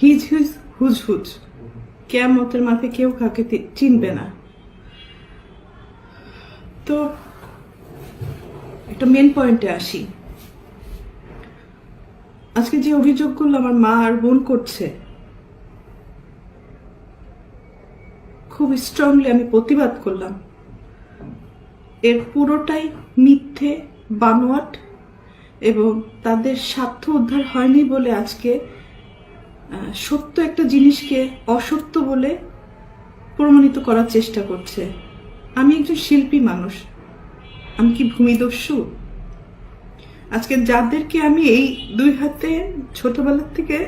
His his, whose whose. কেয়ামতের মাঠে কেউ কাউকে চিনবে না। তো একটা মেন পয়েন্টে আসি। আজকে যে অভিযোগগুলো আমার মা আর বোন করছে, খুব স্ট্রংলি আমি প্রতিবাদ করলাম। এর পুরোটাই মিথ্যে, বানোয়াট এবং তাদের স্বার্থ উদ্ধার হয়নি বলে আজকে সত্য একটা জিনিসকে অসত্য বলে প্রমাণিত করার চেষ্টা করছে। আমি একজন শিল্পী মানুষ। আমি কি ভূমিদস্যু? আজকে যাদেরকে আমি এই দুই হাতে ছোটবেলার থেকে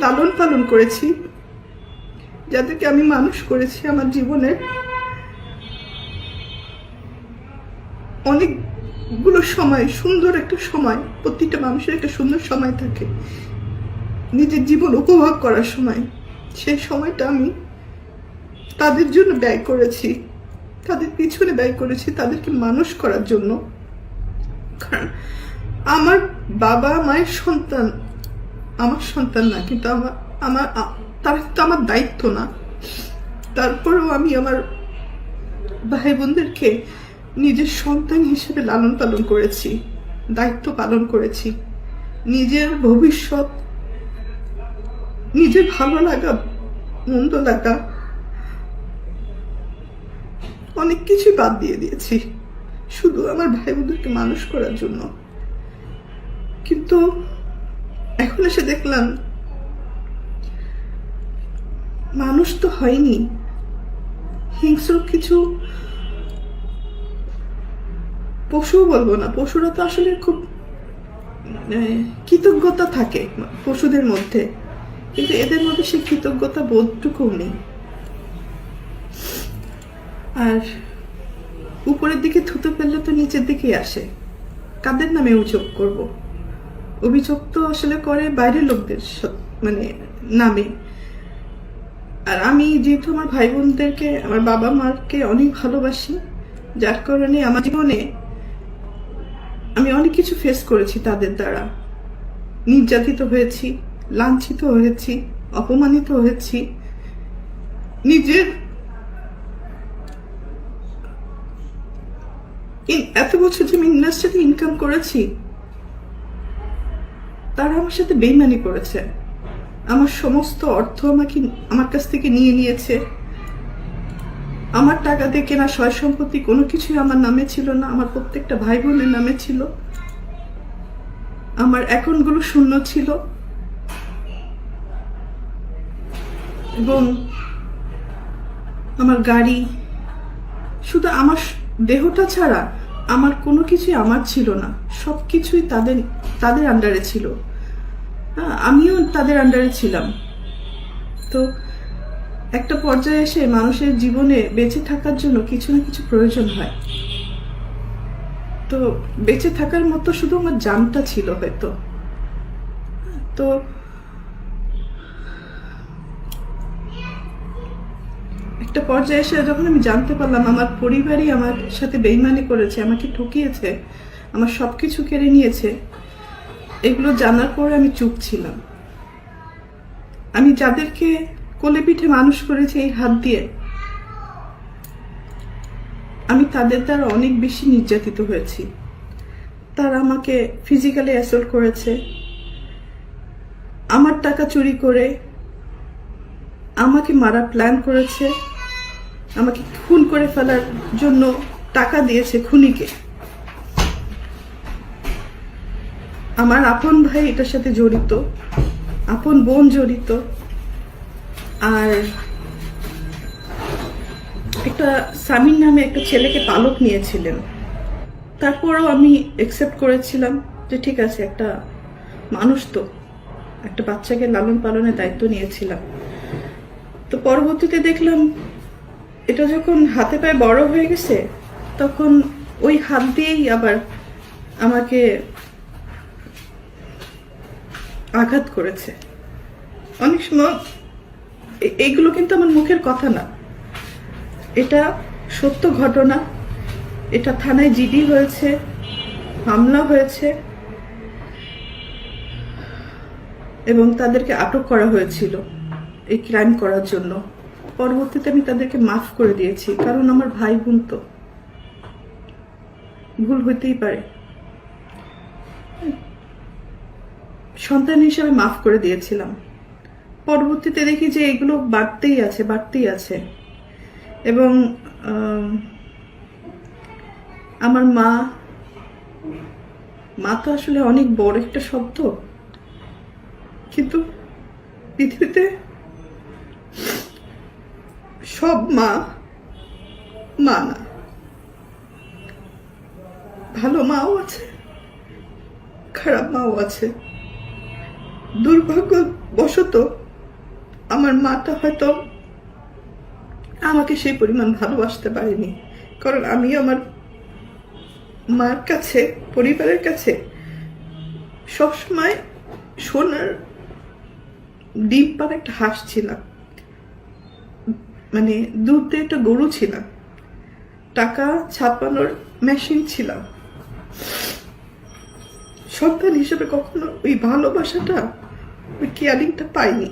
লালন পালন করেছি, যাদেরকে আমি মানুষ করেছি, আমার জীবনের অনেকগুলো সময়, সুন্দর একটা সময়, প্রতিটা মানুষের একটা সুন্দর সময় থাকে। নিজের জীবন উপভোগ করার সময়। সেই সময়টা আমি তাদের জন্য ব্যয় করেছি। তাদের পিছনে ব্যয় করেছি, তাদেরকে মানুষ করার জন্য। কারণ আমার বাবা, মায়ের সন্তান, আমার সন্তান না, কিন্তু আমার আমার তারা কিন্তু আমার দায়িত্ব না। তারপরেও আমি আমার ভাই বোনদেরকে নিজের সন্তান হিসেবে লালন পালন করেছি, দায়িত্ব পালন করেছি। নিজের ভবিষ্যৎ, নিজের ভালো লাগা, মন্দ লাগা, অনেক কিছুই বাদ দিয়ে দিয়েছি। শুধু আমার ভাই বোনদেরকে মানুষ করার জন্য। কিন্তু এখন এসে দেখলাম, মানুষ তো হয়নি। হিংস্র কিছু পশুও বলব না, পশুরা তো আসলে খুব কৃতজ্ঞতা থাকে পশুদের মধ্যে। কিন্তু এদের মধ্যে সেই কৃতজ্ঞতা বোধটুকুও নেই। আর উপরের দিকে থুতো ফেললে তো নিচের দিকেই আসে। কাদের নামে অভিযোগ করব? অভিযোগ তো আসলে করে বাইরের লোকদের মানে নামে। আর আমি যেহেতু আমার ভাই বোনদেরকে আমার বাবা মাকে অনেক ভালোবাসি, যার কারণে আমার জীবনে আমি অনেক কিছু ফেস করেছি তাদের দ্বারা। নির্যাতিত হয়েছি, লাঞ্ছিত হয়েছি, অপমানিত হয়েছি। নিজের এত বছর যে আমি ইন্ডাস্ট্রিতে ইনকাম করেছি, তারা আমার সাথে বেইমানি করেছে। আমার সমস্ত অর্থ আমাকে, আমার কাছ থেকে নিয়ে নিয়েছে। আমার টাকা দিয়ে কেনা সয় সম্পত্তি কোনো কিছুই আমার নামে ছিল না, আমার প্রত্যেকটা ভাই বোনের নামে ছিল। আমার অ্যাকাউন্টগুলো শূন্য ছিল। এবং আমার গাড়ি, শুধু আমার দেহটা ছাড়া আমার কোনো কিছুই আমার ছিল না। সব কিছুই তাদের তাদের আন্ডারে ছিল। হ্যাঁ আমিও তাদের আন্ডারে ছিলাম। তো একটা পর্যায়ে এসে মানুষের জীবনে বেঁচে থাকার জন্য কিছু না কিছু প্রয়োজন হয়। তো বেঁচে থাকার মতো শুধু আমার জানটা ছিল হয়তো। তো একটা পর্যায়ে এসে যখন আমি জানতে পারলাম আমার পরিবারই আমার সাথে বেইমানি করেছে, আমাকে ঠকিয়েছে, আমার সব কিছু কেড়ে নিয়েছে, এগুলো জানার পরে আমি চুপ ছিলাম। আমি যাদেরকে কোলে পিঠে মানুষ করেছি এই হাত দিয়ে। আমি তাদের দ্বারা অনেক বেশি নির্যাতিত হয়েছি। তারা আমাকে ফিজিক্যালি অ্যাসল্ট করেছে। আমার টাকা চুরি করে আমাকে মারা প্ল্যান করেছে। আমাকে খুন করে ফেলার জন্য টাকা দিয়েছে খুনিকে। আমার আপন ভাই এটার সাথে জড়িত। আপন বোন জড়িত। আর একটা সামিন নামে একটা ছেলেকে পালক নিয়েছিলেন। তারপরও আমি একসেপ্ট করেছিলাম যে ঠিক আছে, একটা মানুষ তো, একটা বাচ্চাকে লালন পালনের দায়িত্ব নিয়েছিলাম। তো পরবর্তীতে দেখলাম, এটা যখন হাতে পায়ে বড় হয়ে গেছে, তখন ওই হাত দিয়েই আবার আমাকে আঘাত করেছে। অনেক সময় এইগুলো কিন্তু আমার মুখের কথা না। এটা সত্য ঘটনা। এটা থানায় জিডি হয়েছে, মামলা হয়েছে, এবং তাদেরকে আটক করা হয়েছিল এই ক্রাইম করার জন্য। পরবর্তীতে আমি তাদেরকে মাফ করে দিয়েছি, কারণ আমার ভাই বোন তো। ভুল হইতেই পারে। সন্তান হিসেবে মাফ করে দিয়েছিলাম। পরবর্তীতে দেখি যে এগুলো বাড়তেই আছে বাড়তেই আছে। এবং আমার মা মা তো আসলে অনেক বড় একটা শব্দ। কিন্তু পৃথিবীতে সব মা মা না। ভালো মাও আছে, খারাপ মাও আছে। দুর্ভাগ্যবশত আমার মাটা হয়তো আমাকে সেই পরিমাণ ভালোবাসতে পারেনি। কারণ আমি আমার মার কাছে, পরিবারের কাছে সবসময় সোনার ডিম পার একটা হাঁস ছিলাম। মানে দুধ একটা গরু ছিলাম। টাকা ছাপানোর মেশিন ছিলাম। সন্তান হিসেবে কখনো ওই ভালোবাসাটা, ওই কেয়ারিংটা পাইনি।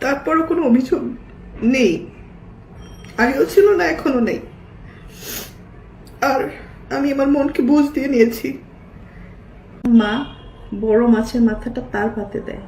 তারপরও কোনো অভিযোগ নেই। আগেও ছিল না, এখনও নেই। আর আমি আমার মনকে বুঝ দিয়ে নিয়েছি। মা, বড় মাছের মাথাটা তার পাতে দেয়।